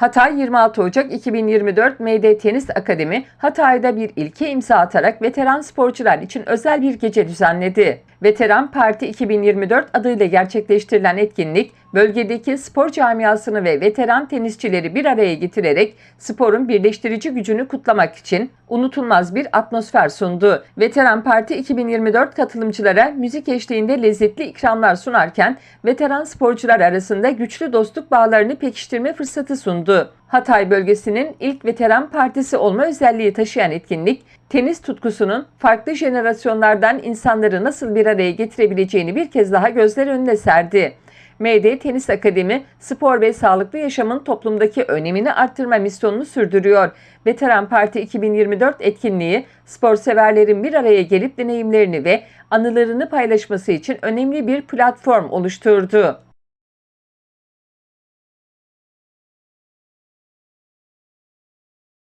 Hatay 26 Ocak 2024 MD Tenis Akademi Hatay'da bir ilke imza atarak veteran sporcular için özel bir gece düzenledi. Veteran Parti 2024 adıyla gerçekleştirilen etkinlik bölgedeki spor camiasını ve veteran tenisçileri bir araya getirerek sporun birleştirici gücünü kutlamak için unutulmaz bir atmosfer sundu. Veteran Parti 2024 katılımcılara müzik eşliğinde lezzetli ikramlar sunarken veteran sporcular arasında güçlü dostluk bağlarını pekiştirme fırsatı sundu. Hatay bölgesinin ilk veteran partisi olma özelliği taşıyan etkinlik, tenis tutkusunun farklı jenerasyonlardan insanları nasıl bir araya getirebileceğini bir kez daha gözler önüne serdi. MD Tenis Akademi, spor ve sağlıklı yaşamın toplumdaki önemini arttırma misyonunu sürdürüyor. Veteran Parti 2024 etkinliği, spor severlerin bir araya gelip deneyimlerini ve anılarını paylaşması için önemli bir platform oluşturdu.